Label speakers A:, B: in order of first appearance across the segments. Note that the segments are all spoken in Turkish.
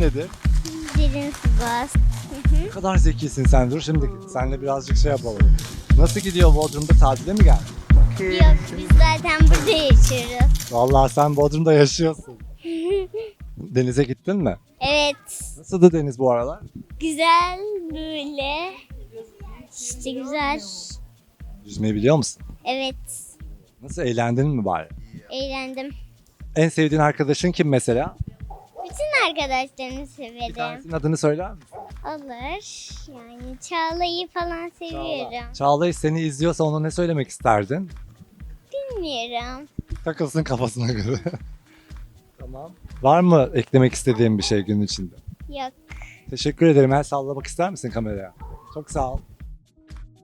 A: nedir?
B: Derin bas.
A: Ne kadar zekisin sen. Dur şimdi seninle birazcık şey yapalım. Nasıl gidiyor Bodrum'da tatile mi geldin?
B: Yok biz zaten burada yaşıyoruz.
A: Vallahi sen Bodrum'da yaşıyorsun. Denize gittin mi?
B: Evet.
A: Nasıldı deniz bu aralar?
B: Güzel böyle. İşte güzel.
A: Yüzmeyi biliyor musun?
B: Evet.
A: Nasıl eğlendin mi bari?
B: Eğlendim.
A: En sevdiğin arkadaşın kim mesela? Bir
B: severim.
A: tanesinin adını söyler misin?
B: Olur. Yani Çağla'yı falan seviyorum.
A: Çağla'yı seni izliyorsa ona ne söylemek isterdin?
B: Bilmiyorum.
A: Takılsın kafasına göre. tamam. Var mı eklemek istediğin bir şey gün içinde?
B: Yok.
A: Teşekkür ederim. El sallamak ister misin kameraya? Çok sağ ol.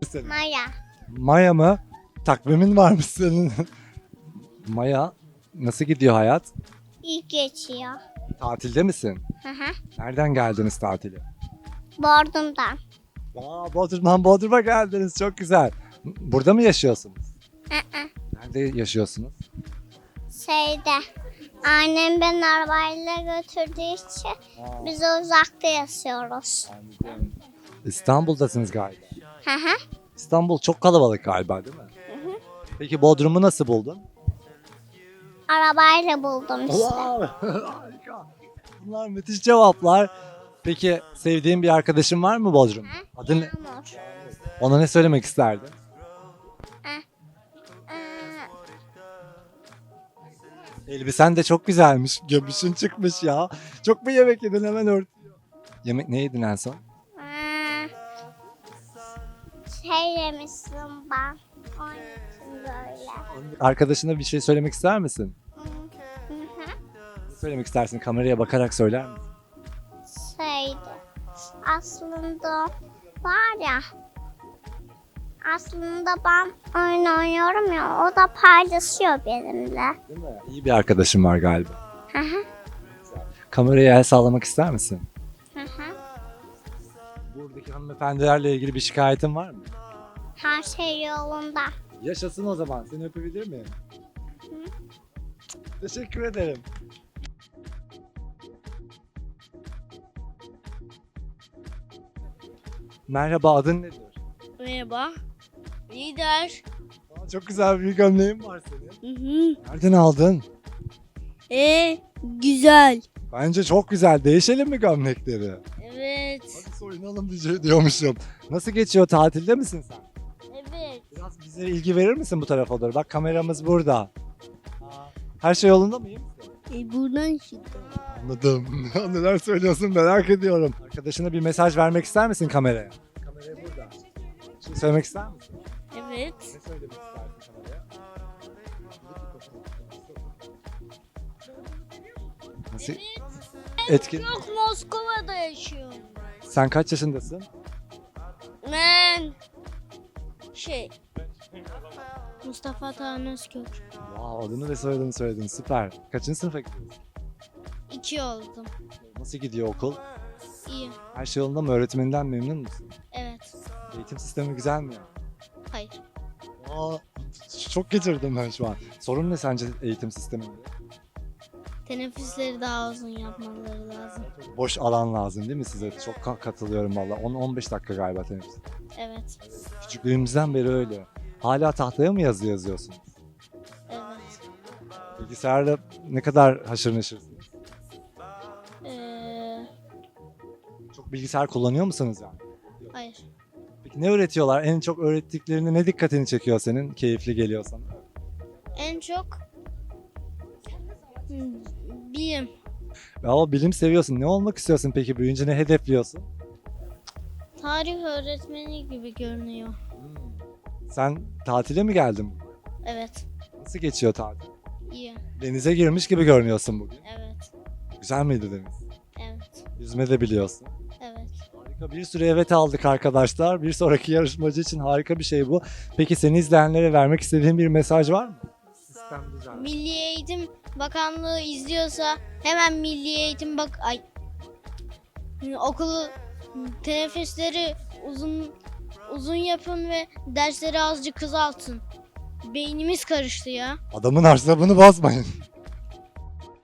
A: Senin.
B: Maya.
A: Maya mı? Takvimin var mı senin? Maya, nasıl gidiyor hayat?
B: İlk geçiyor.
A: Tatilde misin?
B: Hı hı.
A: Nereden geldiniz tatile?
B: Bordum'dan.
A: Aa, Bodrum'dan Bodrum'a geldiniz. Çok güzel. Burada mı yaşıyorsunuz?
B: Hı hı.
A: Nerede yaşıyorsunuz?
B: Şeyde. Annem beni arabayla götürdüğü için biz uzakta yaşıyoruz.
A: Anladım. İstanbul'dasınız galiba.
B: Hı hı.
A: İstanbul çok kalabalık galiba değil mi? Peki Bodrum'u nasıl buldun?
B: Arabayla buldum işte.
A: Harika. Bunlar müthiş cevaplar. Peki sevdiğin bir arkadaşın var mı Bodrum? Adı ne?
B: Yağmur.
A: Ona ne söylemek isterdin?
B: Ee,
A: Elbisen de çok güzelmiş. Göbüşün çıkmış ya. Çok mu yemek yedin hemen ört. Yemek ne yedin en son?
B: ee, şey yemişsin ben. Onun için böyle.
A: Arkadaşına bir şey söylemek ister misin?
B: Hı hı.
A: Ne söylemek istersin? Kameraya bakarak söyler misin?
B: Şeydi. Aslında var ya. Aslında ben oyun oynuyorum ya. O da paylaşıyor benimle.
A: Değil mi? İyi bir arkadaşın var galiba.
B: Hı hı.
A: Kameraya el sallamak ister misin?
B: Hı hı.
A: Buradaki hanımefendilerle ilgili bir şikayetin var mı?
B: Her şey yolunda.
A: Yaşasın o zaman. Seni öpebilir miyim? Teşekkür ederim. Merhaba adın nedir?
C: Merhaba. Lider.
A: Aa, çok güzel bir gömleğin var senin.
C: Hı hı.
A: Nereden aldın?
C: E güzel.
A: Bence çok güzel. Değişelim mi gömlekleri?
C: Evet.
A: Hadi soyunalım diye diyormuşum. Nasıl geçiyor? Tatilde misin sen? Biraz bize ilgi verir misin bu tarafa doğru? Bak kameramız burada. Her şey yolunda mı? iyi misin?
C: E buradan şimdi.
A: Anladım. Neler söylüyorsun merak ediyorum. Arkadaşına bir mesaj vermek ister misin kameraya? Kameraya burada. Bir şey söylemek ister misin?
C: Evet.
A: Ne söylemek istersin kameraya? Nasıl? Etkin.
C: Çok Moskova'da yaşıyorum.
A: Sen kaç yaşındasın?
C: Ben şey Mustafa Tan Özkök.
A: Wow, adını ve soyadını söyledin. Süper. Kaçıncı sınıfa gidiyorsun?
C: İki oldum.
A: Nasıl gidiyor okul?
C: İyi.
A: Her şey yolunda mı? Öğretmeninden memnun musun?
C: Evet.
A: Eğitim sistemi güzel mi?
C: Hayır.
A: Aa, çok geçirdim ben şu an. Sorun ne sence eğitim sisteminde?
C: Teneffüsleri daha uzun yapmaları lazım.
A: Boş alan lazım değil mi size? Çok ka- katılıyorum valla. 10-15 dakika galiba teneffüs.
C: Evet.
A: Küçüklüğümüzden beri öyle. Hala tahtaya mı yazı yazıyorsunuz?
C: Evet.
A: Bilgisayarla ne kadar haşır neşirsiniz?
C: Ee,
A: Çok bilgisayar kullanıyor musunuz yani?
C: hayır.
A: Peki ne öğretiyorlar? En çok öğrettiklerinde ne dikkatini çekiyor senin? Keyifli geliyor sana.
C: En çok Hmm, bilim.
A: Ya o bilim seviyorsun. Ne olmak istiyorsun peki? Büyüyünce ne hedefliyorsun?
C: Tarih öğretmeni gibi görünüyor.
A: Sen tatile mi geldin?
C: Evet.
A: Nasıl geçiyor tatil?
C: İyi.
A: Denize girmiş gibi görünüyorsun bugün.
C: Evet.
A: Güzel miydi deniz?
C: Evet.
A: Yüzme de biliyorsun.
C: Evet.
A: Harika bir sürü evet aldık arkadaşlar. Bir sonraki yarışmacı için harika bir şey bu. Peki seni izleyenlere vermek istediğin bir mesaj var mı?
C: Milli Eğitim Bakanlığı izliyorsa hemen Milli Eğitim Bak ay okulu teneffüsleri uzun uzun yapın ve dersleri azıcık kısaltın. Beynimiz karıştı ya.
A: Adamın harçlığını bozmayın.